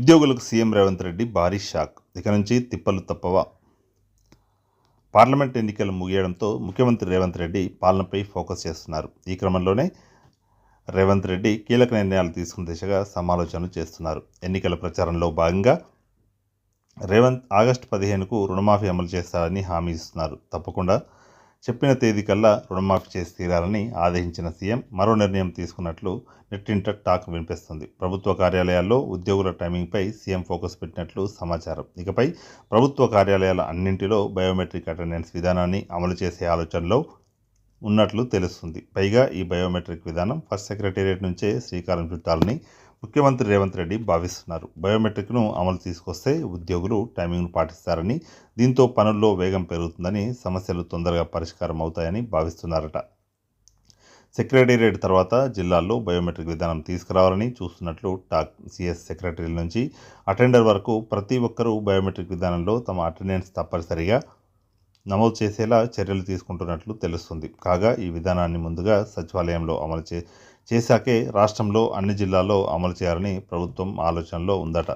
ఉద్యోగులకు సీఎం రేవంత్ రెడ్డి భారీ షాక్. ఇక నుంచి తిప్పలు తప్పవా? పార్లమెంట్ ఎన్నికలు ముగియడంతో ముఖ్యమంత్రి రేవంత్ రెడ్డి పాలనపై ఫోకస్ చేస్తున్నారు. ఈ క్రమంలోనే రేవంత్ రెడ్డి కీలక నిర్ణయాలు తీసుకున్న దిశగా సమాలోచనలు చేస్తున్నారు. ఎన్నికల ప్రచారంలో భాగంగా రేవంత్ ఆగస్టు పదిహేనుకు రుణమాఫీ అమలు చేస్తారని హామీ ఇస్తున్నారు. తప్పకుండా చెప్పిన తేదీ కల్లా రుణమాఫీ చేసి తీరాలని ఆదేశించిన సీఎం మరో నిర్ణయం తీసుకున్నట్లు నెట్టింట టాక్ వినిపిస్తుంది. ప్రభుత్వ కార్యాలయాల్లో ఉద్యోగుల టైమింగ్పై సీఎం ఫోకస్ పెట్టినట్లు సమాచారం. ఇకపై ప్రభుత్వ కార్యాలయాల అన్నింటిలో బయోమెట్రిక్ అటెండెన్స్ విధానాన్ని అమలు చేసే ఆలోచనలో ఉన్నట్లు తెలుస్తుంది. పైగా ఈ బయోమెట్రిక్ విధానం ఫస్ట్ సెక్రటేరియట్ నుంచే శ్రీకారం చుట్టాలని ముఖ్యమంత్రి రేవంత్ రెడ్డి భావిస్తున్నారు. బయోమెట్రిక్ను అమలు తీసుకొస్తే ఉద్యోగులు టైమింగ్ను పాటిస్తారని దీంతో పనుల్లో వేగం పెరుగుతుందని సమస్యలు తొందరగా పరిష్కారం అవుతాయని భావిస్తున్నారట. సెక్రటేరియట్ తర్వాత జిల్లాల్లో బయోమెట్రిక్ విధానం తీసుకురావాలని చూస్తున్నట్లు టాక్ సిఎస్ సెక్రటరీ నుంచి అటెండర్ వరకు ప్రతి ఒక్కరూ బయోమెట్రిక్ విధానంలో తమ అటెండెన్స్ తప్పనిసరిగా నమోదు చేసేలా చర్యలు తీసుకుంటున్నట్లు తెలుస్తుంది. కాగా ఈ విధానాన్ని ముందుగా సచివాలయంలో అమలు చే చేశాకే రాష్ట్రంలో అన్ని జిల్లాల్లో అమలు చేయాలని ప్రభుత్వం ఆలోచనలో ఉందట.